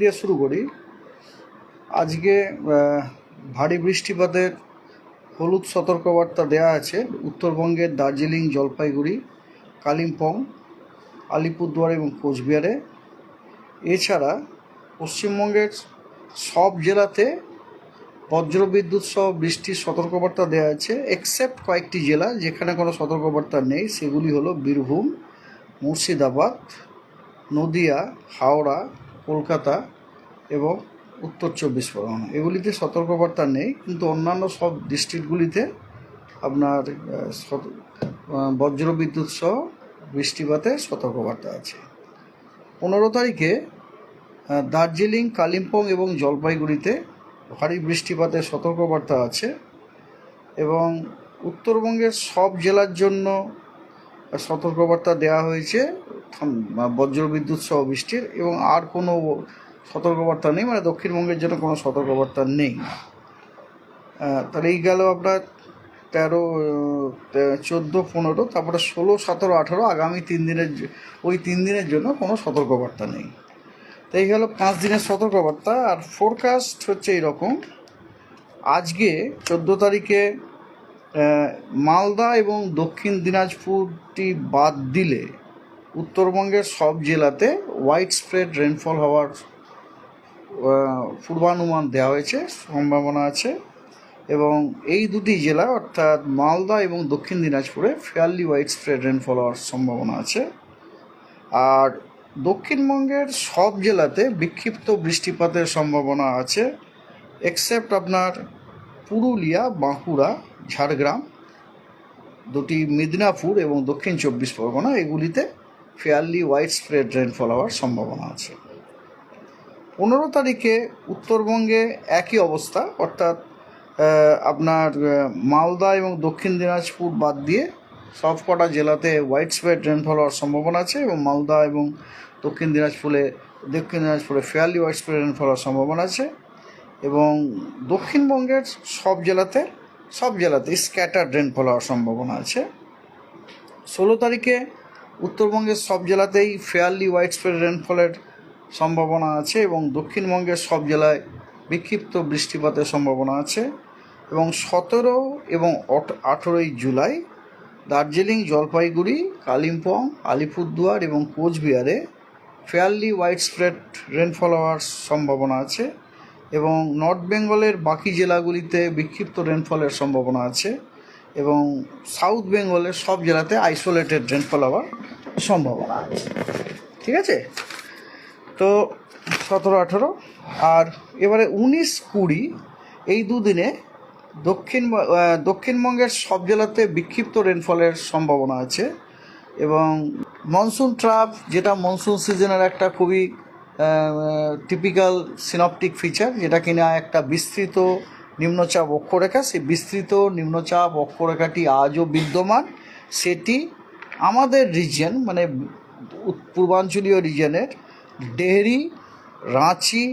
দিয়ে শুরু করি। আজকে ভারী বৃষ্টিপাতের হলুদ সতর্কবার্তা দেওয়া আছে। উত্তরবঙ্গের দার্জিলিং, জলপাইগুড়ি, কালিম্পং, আলিপুরদুয়ার এবং কোচবিহারে। এছাড়া পশ্চিমবঙ্গের সব জেলাতে বজ্রবিদ্যুৎ সহ বৃষ্টির সতর্কবার্তা দেওয়া আছে এক্সেপ্ট কয়েকটি জেলা যেখানে কোনো সতর্কবার্তা নেই। সেগুলি হলো বীরভূম, মুর্শিদাবাদ, নদিয়া, হাওড়া কলকাতা এবং উত্তর চব্বিশ পরগনা। এগুলিতে সতর্কবার্তা নেই, কিন্তু অন্যান্য সব ডিস্ট্রিক্টগুলিতে আপনার বজ্রবিদ্যুৎ সহ বৃষ্টিপাতের সতর্কবার্তা আছে। পনেরো তারিখে দার্জিলিং, কালিম্পং এবং জলপাইগুড়িতে ভারী বৃষ্টিপাতের সতর্কবার্তা আছে এবং উত্তরবঙ্গের সব জেলার জন্য সতর্কবার্তা দেওয়া হয়েছে। থাম- বজ্রবিদ্যুৎ সহ বৃষ্টির এবং আর কোনো সতর্কবার্তা নেই মানে দক্ষিণবঙ্গের জন্য কোনো সতর্কবার্তা নেই। তাহলে এই গেল আপনার তেরো চোদ্দ, পনেরো, তারপরে ষোলো, সতেরো, আঠেরো, আগামী তিন দিনের ওই তিন দিনের জন্য কোনো সতর্কবার্তা নেই। তো এই গেল পাঁচ দিনের সতর্কবার্তা, আর ফোরকাস্ট হচ্ছে এইরকম, আজকে চোদ্দ তারিখে মালদা এবং দক্ষিণ দিনাজপুরটি বাদ দিলে উত্তরবঙ্গের সব জেলাতে হোয়াইট স্প্রেড রেনফল হওয়ার পূর্বানুমান দেওয়া হয়েছে, সম্ভাবনা আছে। এবং এই দুটি জেলা, অর্থাৎ মালদা এবং দক্ষিণ দিনাজপুরে ফেয়ারলি হোয়াইট স্প্রেড রেনফল হওয়ার সম্ভাবনা আছে। আর দক্ষিণবঙ্গের সব জেলাতে বিক্ষিপ্ত বৃষ্টিপাতের সম্ভাবনা আছে এক্সেপ্ট আপনার পুরুলিয়া, বাঁকুড়া, ঝাড়গ্রাম, দুটি মিদনাপুর এবং দক্ষিণ চব্বিশ পরগনা, এগুলিতে ফেয়ারলি ওয়াইড স্প্রেড রেনফল হওয়ার সম্ভাবনা আছে। পনেরো তারিখে উত্তরবঙ্গে একই অবস্থা, অর্থাৎ আপনার মালদা এবং দক্ষিণ দিনাজপুর বাদ দিয়ে সবকটা জেলাতে হোয়াইট স্প্রেড রেনফল হওয়ার সম্ভাবনা আছে এবং মালদা এবং দক্ষিণ দিনাজপুরে দক্ষিণ দিনাজপুরে ফেয়ারলি হোয়াইট স্প্রেড রেনফল হওয়ার সম্ভাবনা আছে এবং দক্ষিণবঙ্গের সব জেলাতে সব জেলাতে স্ক্যাটার রেনফল হওয়ার সম্ভাবনা আছে। ষোলো তারিখে উত্তরবঙ্গের সব জেলাতেই ফেয়ারলি হোয়াইট স্প্রেড রেনফলের সম্ভাবনা আছে এবং দক্ষিণবঙ্গের সব জেলায় বিক্ষিপ্ত বৃষ্টিপাতের সম্ভাবনা আছে এবং সতেরো এবং আঠেরোই জুলাই দার্জিলিং, জলপাইগুড়ি, কালিম্পং, আলিপুরদুয়ার এবং কোচবিহারে ফেয়ারলি হোয়াইট স্প্রেড রেনফল হওয়ার সম্ভাবনা আছে এবং নর্থ বেঙ্গলের বাকি জেলাগুলিতে বিক্ষিপ্ত রেনফলের সম্ভাবনা আছে এবং সাউথ বেঙ্গলের সব জেলাতে আইসোলেটেড রেনফল হওয়ার সম্ভাবনা আছে ঠিক আছে? তো সতেরো, আঠেরো। আর এবারে উনিশ, কুড়ি, এই দুদিনে দক্ষিণ দক্ষিণবঙ্গের সব জেলাতে বিক্ষিপ্ত রেনফলের সম্ভাবনা আছে এবং মনসুন ট্রাপ যেটা মনসুন সিজনের একটা খুবই টিপিক্যাল সিনপটিক ফিচার যেটা কিনা একটা বিস্তৃত নিম্নচাপ অক্ষরেখা, সেই বিস্তৃত নিম্নচাপ অক্ষরেখাটি আজও বিদ্যমান। সেটি আমাদের রিজন মানে পূর্বাঞ্চলীয় রিজনের ডেহরি, রাঁচি,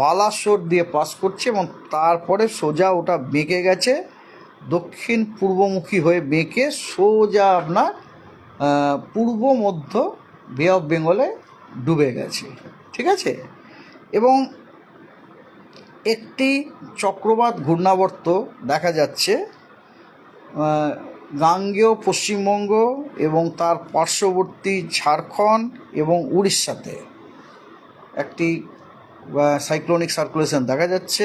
বালাসোর দিয়ে পাস করছে এবং তারপরে সোজা ওটা বেঁকে গেছে। দক্ষিণ পূর্বমুখী হয়ে বেঁকে সোজা আপনার পূর্ব মধ্য বে অফ বেঙ্গলে ডুবে গেছে। ঠিক আছে? এবং একটি চক্রবাত ঘূর্ণাবর্ত দেখা যাচ্ছে গাঙ্গেয় পশ্চিমবঙ্গ এবং তার পার্শ্ববর্তী ঝাড়খণ্ড এবং উড়িষ্যাতে একটি সাইক্লোনিক সার্কুলেশন দেখা যাচ্ছে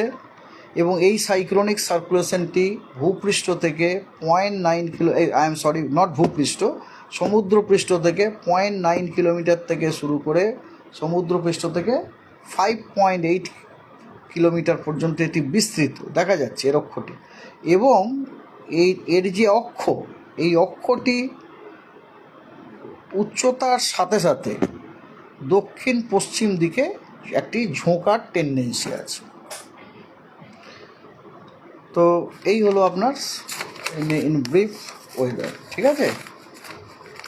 এবং এই সাইক্লোনিক সার্কুলেশনটি ভূপৃষ্ঠ থেকে point nine kilo I'm sorry not ভূপৃষ্ঠ, সমুদ্রপৃষ্ঠ থেকে পয়েন্ট নাইন কিলোমিটার থেকে শুরু করে সমুদ্রপৃষ্ঠ থেকে ফাইভ পয়েন্ট এইট কিলোমিটার পর্যন্ত এটি বিস্তৃত, দেখা যাচ্ছে এর অক্ষটি এবং এই, এর যে অক্ষ এই অক্ষটি উচ্চতার সাথে সাথে দক্ষিণ পশ্চিম দিকে একটি ঝোঁকার টেন্ডেন্সি আছে। তো এই হলো আপনার ইন ব্রিফ ওয়েদার ঠিক আছে?